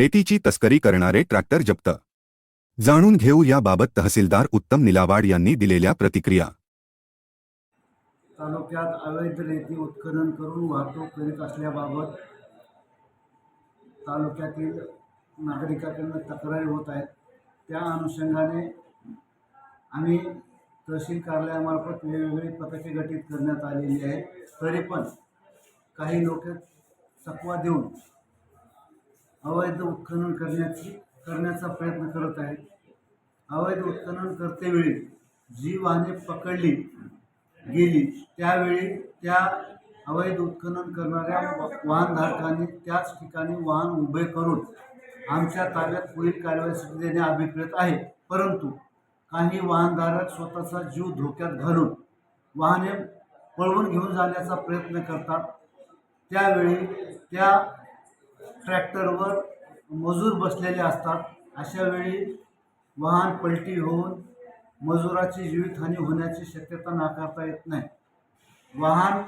रेतीची तस्करी करणारे ट्रॅक्टर जप्त. जाणून घेऊ याबाबत तहसीलदार उत्तम निलावाड यांनी दिलेल्या प्रतिक्रिया. तालुक्यात अवैध रेती उत्खनन करून वाहतूक करीत असल्याबाबत तालुक्यातील नागरिकांकडून तक्रारी होत आहेत. त्या अनुषंगाने आम्ही तहसील कार्यालयामार्फत वेगवेगळी पथके गठीत करण्यात आलेली आहे तरी पण काही लोक चकवा देऊन अवैध उत्खनन करण्याची करण्याचा प्रयत्न करत आहेत. अवैध उत्खनन करतेवेळी जी वाहने पकडली गेली त्यावेळी त्या अवैध उत्खनन करणाऱ्या वाहनधारकांनी त्याच ठिकाणी वाहन उभे करून आमच्या ताब्यात पुढील कारवाईसाठी देणे अभिप्रेत आहे. परंतु काही वाहनधारक स्वतःचा जीव धोक्यात घालून वाहने पळवून घेऊन जाण्याचा प्रयत्न करतात. त्यावेळी त्या ट्रॅक्टरवर मजूर बसलेले असतात. अशा वेळी वाहन पलटी होऊन मजुराची जीवितहानी होण्याची शक्यता नाकारता येत नाही. वाहन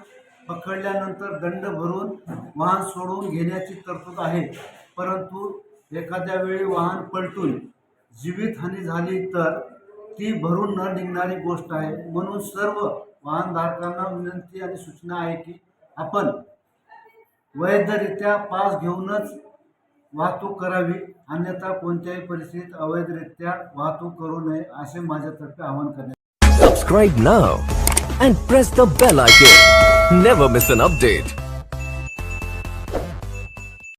पकडल्यानंतर दंड भरून वाहन सोडवून घेण्याची तरतूद आहे. परंतु एखाद्या वेळी वाहन पलटून जीवितहानी झाली तर ती भरून न निघणारी गोष्ट आहे. म्हणून सर्व वाहनधारकांना विनंती आणि सूचना आहे की आपण वैधरित्या पास घेऊनच वाहतूक करावी अन्यथा कोणत्याही परिस्थितीत अवैधरित्या वाहतूक करू नये असे माझ्यातर्फे आवाहन करण्यात subscribe now and press the bell icon. Never miss an update